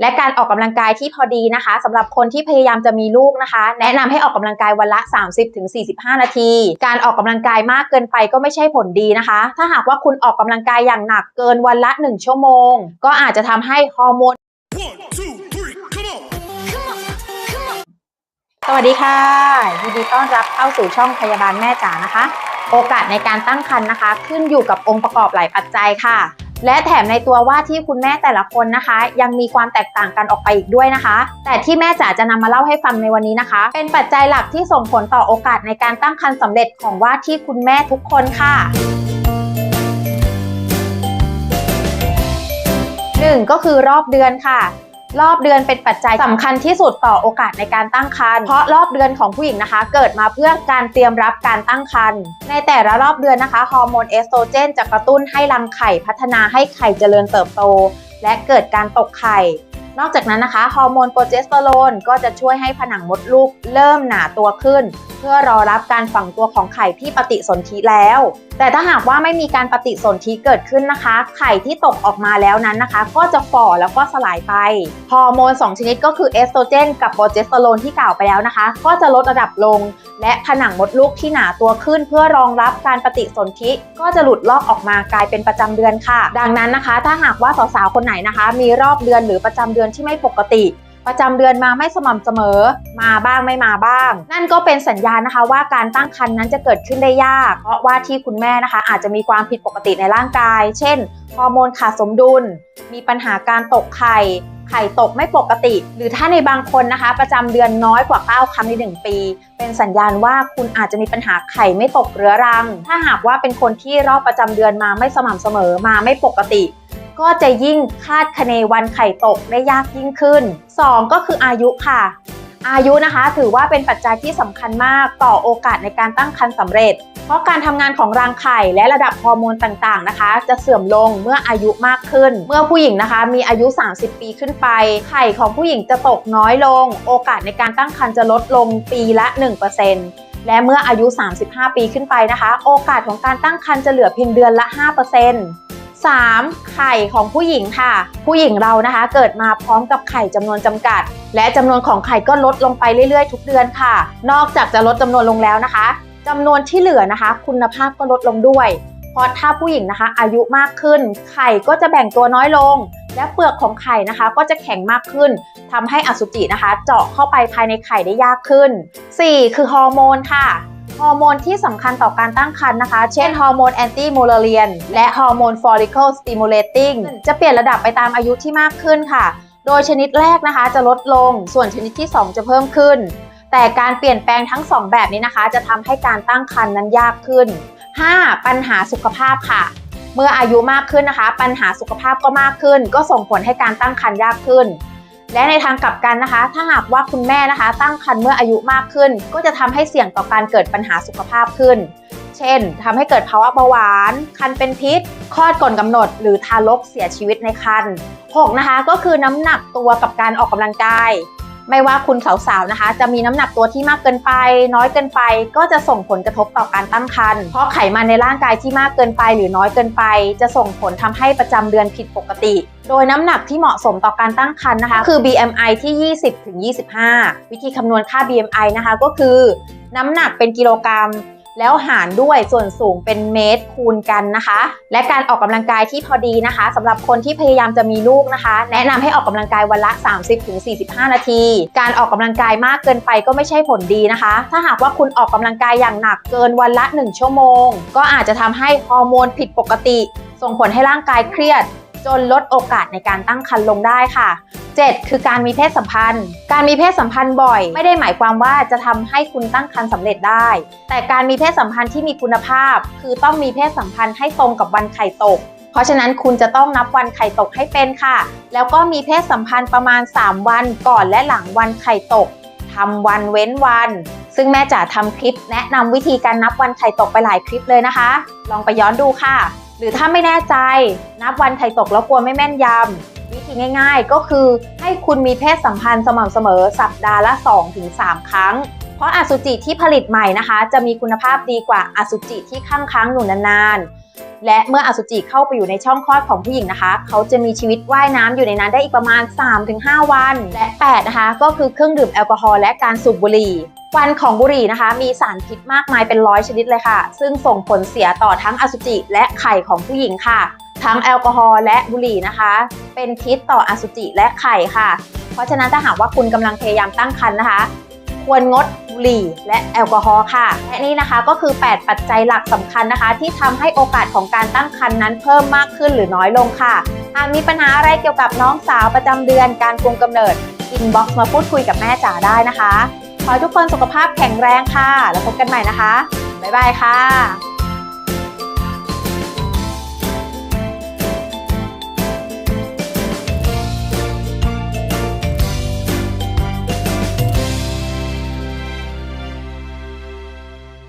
และการออกกำลังกายที่พอดีนะคะสำหรับคนที่พยายามจะมีลูกนะคะ แนะนำให้ออกกำลังกายวันละ 30-45 นาที การออกกำลังกายมากเกินไปก็ไม่ใช่ผลดีนะคะ ถ้าหากว่าคุณออกกำลังกายอย่างหนักเกินวันละ 1 ชั่วโมง ก็อาจจะทำให้ฮอร์โมน One, two, three, come on! สวัสดีค่ะยินดีต้อนรับเข้าสู่ช่องพยาบาลแม่จ๋านะคะ โอกาสในการตั้งครรภ์นะคะ ขึ้นอยู่กับองค์ประกอบหลายปัจจัยค่ะ และแถมในตัวว่าที่คุณแม่แต่ละคนนะคะ ยังมีความแตกต่างกันออกไปอีกด้วยนะคะ แต่ที่แม่จ๋าจะนำมาเล่าให้ฟังในวันนี้นะคะ เป็นปัจจัยหลักที่ส่งผลต่อโอกาสในการตั้งครรภ์สำเร็จของว่าที่คุณแม่ทุกคนค่ะหนึ่งก็คือรอบเดือนค่ะ รอบเดือนเป็นปัจจัยสำคัญที่สุดต่อโอกาสในการตั้งครรภ์เพราะรอบเดือนของผู้หญิงนะคะ เกิดมาเพื่อการเตรียมรับการตั้งครรภ์ในแต่ละรอบเดือนนะคะฮอร์โมนเอสโตรเจนจะกระตุ้นให้รังไข่พัฒนาให้ไข่เจริญเติบโต และเกิดการตกไข่ นอกจากนั้นนะคะฮอร์โมนโปรเจสเตอโรนก็จะช่วยให้ผนังมดลูกเริ่มหนาตัวขึ้น เพื่อรอรับการฝังตัวของไข่ที่ปฏิสนธิแล้ว แต่ถ้าหากว่าไม่มีการปฏิสนธิเกิดขึ้นนะคะ ไข่ที่ตกออกมาแล้วนั้นนะคะ ก็จะฝ่อแล้วก็สลายไปฮอร์โมน 2 ชนิดก็คือเอสโตรเจนกับโปรเจสเตอโรนที่กล่าวไปแล้วนะคะ ก็จะลดระดับลง และผนังมดลูกที่หนาตัวขึ้นเพื่อรองรับการปฏิสนธิก็จะหลุดลอกออกมากลายเป็นประจำเดือนค่ะ ดังนั้นนะคะ ถ้าหากว่าสาวๆคนไหนนะคะ มีรอบเดือนหรือประจำเดือนที่ไม่ปกติ ประจำเดือนมาไม่สม่ำเสมอ มาบ้างไม่มาบ้าง นั่นก็เป็นสัญญาณนะคะว่าการตั้งครรภ์นั้นจะเกิดขึ้นได้ยาก เพราะว่าที่คุณแม่นะคะ อาจจะมีความผิดปกติในร่างกาย เช่นฮอร์โมนขาดสมดุล มีปัญหาการตกไข่ไข่ตกไม่ปกติ หรือถ้าในบางคนนะคะ ประจำเดือนน้อยกว่า 9 ครั้งใน 1 ปี เป็นสัญญาณว่าคุณอาจจะมีปัญหาไข่ไม่ตกเรื้อรัง ถ้าหากว่าเป็นคนที่รอบประจำเดือนมาไม่สม่ำเสมอมาไม่ปกติ ก็จะยิ่งคาดคะเนวันไข่ตกได้ยากยิ่งขึ้น 2 ก็คืออายุค่ะ อายุนะคะถือว่าเป็นปัจจัยที่สำคัญมากต่อโอกาสในการตั้งครรภ์สำเร็จ เพราะการทำงานของรังไข่และระดับฮอร์โมนต่างๆนะคะ จะเสื่อมลงเมื่ออายุมากขึ้น เมื่อผู้หญิงนะคะมีอายุ 30 ปีขึ้นไป ไข่ของผู้หญิงจะตกน้อยลง โอกาสในการตั้งครรภ์จะลดลงปีละ 1%และเมื่ออายุ 35 ปีขึ้นไปนะคะ โอกาสของการตั้งครรภ์จะเหลือเพียงเดือนละ 5% 3. ไข่ของผู้หญิงค่ะ ผู้หญิงเรานะคะ เกิดมาพร้อมกับไข่จำนวนจำกัด และจำนวนของไข่ก็ลดลงไปเรื่อยๆ ทุกเดือนค่ะ นอกจากจะลดจำนวนลงแล้วนะคะจำนวนที่เหลือนะคะ คุณภาพก็ลดลงด้วยเพราะถ้าผู้หญิงนะคะ อายุมากขึ้น ไข่ก็จะแบ่งตัวน้อยลง และเปลือกของไข่นะคะ ก็จะแข็งมากขึ้นทำให้อสุจินะคะ เจาะเข้าไปภายในไข่ได้ยากขึ้น 4. คือฮอร์โมนค่ะ ฮอร์โมนที่สำคัญต่อการตั้งครรภ์นะคะ เช่นฮอร์โมนแอนตี้โมเลเรียนและฮอร์โมนฟอลิเคิลสติมูเลตติ้งจะเปลี่ยนระดับไปตามอายุที่มากขึ้นค่ะ โดยชนิดแรกนะคะจะลดลง ส่วนชนิดที่ 2 จะเพิ่มขึ้น แต่การเปลี่ยนแปลงทั้ง 2 แบบนี้นะคะ จะทำให้การตั้งครรภ์นั้นยากขึ้น 5. ปัญหาสุขภาพค่ะ เมื่ออายุมากขึ้นนะคะ ปัญหาสุขภาพก็มากขึ้น ก็ส่งผลให้การตั้งครรภ์ยากขึ้น และในทางกลับกันนะคะ ถ้าหากว่าคุณแม่นะคะ ตั้งครรภ์เมื่ออายุมากขึ้น ก็จะทำให้เสี่ยงต่อการเกิดปัญหาสุขภาพขึ้น เช่นทำให้เกิดภาวะเบาหวาน คันเป็นพิษ คลอดก่อนกำหนด หรือทารกเสียชีวิตในครรภ์6นะคะ ก็คือน้ำหนักตัวกับการออกกำลังกาย ไม่ว่าคุณสาวๆนะคะ จะมีน้ำหนักตัวที่มากเกินไป น้อยเกินไป ก็จะส่งผลกระทบต่อการตั้งครรภ์เพราะไขมันในร่างกายที่มากเกินไป หรือน้อยเกินไป จะส่งผลทำให้ประจำเดือนผิดปกติ โดยน้ำหนักที่เหมาะสมต่อการตั้งครรภ์นะคะ คือ BMI ที่ 20ถึง25 วิธีคำนวณค่า BMI นะคะก็คือ น้ำหนักเป็นกิโลกรัม แล้วหารด้วยส่วนสูงเป็นเมตรคูณกันนะคะ และการออกกำลังกายที่พอดีนะคะสำหรับคนที่พยายามจะมีลูกนะคะ แนะนำให้ออกกำลังกายวันละ 30-45 นาที การออกกำลังกายมากเกินไปก็ไม่ใช่ผลดีนะคะ ถ้าหากว่าคุณออกกำลังกายอย่างหนักเกินวันละ 1 ชั่วโมง ก็อาจจะทำให้ฮอร์โมนผิดปกติ ส่งผลให้ร่างกายเครียด จนลดโอกาสในการตั้งครรภ์ลงได้ค่ะ 7. คือการมีเพศสัมพันธ์ การมีเพศสัมพันธ์บ่อย ไม่ได้หมายความว่าจะทำให้คุณตั้งครรภ์สำเร็จได้ แต่การมีเพศสัมพันธ์ที่มีคุณภาพ คือต้องมีเพศสัมพันธ์ให้ตรงกับวันไข่ตก เพราะฉะนั้นคุณจะต้องนับวันไข่ตกให้เป็นค่ะ แล้วก็มีเพศสัมพันธ์ประมาณ 3 วันก่อนและหลังวันไข่ตกทำวันเว้นวัน ซึ่งแม่จ๋าทำคลิปแนะนำวิธีการนับวันไข่ตกไปหลายคลิปเลยนะคะ ลองไปย้อนดูค่ะ หรือถ้าไม่แน่ใจนับวันไข่ตกแล้วกลัวไม่แม่นยำวิธีง่ายๆ ก็คือให้คุณมีเพศสัมพันธ์สม่ำเสมอสัปดาห์ละ 2-3 ครั้ง เพราะอสุจิที่ผลิตใหม่นะคะ จะมีคุณภาพดีกว่าอสุจิที่ค้างค้างอยู่นานๆ และเมื่ออสุจิเข้าไปอยู่ในช่องคลอดของผู้หญิงนะคะ เขาจะมีชีวิตว่ายน้ำอยู่ในนั้นได้อีกประมาณ 3-5 วัน และ 8 นะคะ ก็คือเครื่องดื่มแอลกอฮอล์และการสูบบุหรี่ควันของบุหรี่นะคะ มีสารพิษมากมายเป็นร้อยชนิดเลยค่ะ ซึ่งส่งผลเสียต่อทั้งอสุจิและไข่ของผู้หญิงค่ะ ทั้งแอลกอฮอล์และบุหรี่นะคะ เป็นพิษต่ออสุจิและไข่ค่ะ เพราะฉะนั้นถ้าหากว่าคุณกำลังพยายามตั้งครรภ์นะคะ ควรงด หรี่ และแอลกอฮอล์ค่ะ และนี่นะคะก็คือ 8 ปัจจัยหลักสำคัญนะคะ ที่ทำให้โอกาสของการตั้งครรภ์นั้นเพิ่มมากขึ้นหรือน้อยลงค่ะ หากมีปัญหาอะไรเกี่ยวกับน้องสาวประจำเดือนการกุมกำเนิดอินบ็อกซ์มาพูดคุยกับแม่จ๋าได้นะคะ ขอทุกคนสุขภาพแข็งแรงค่ะ แล้วพบกันใหม่นะคะ บ๊ายบายค่ะ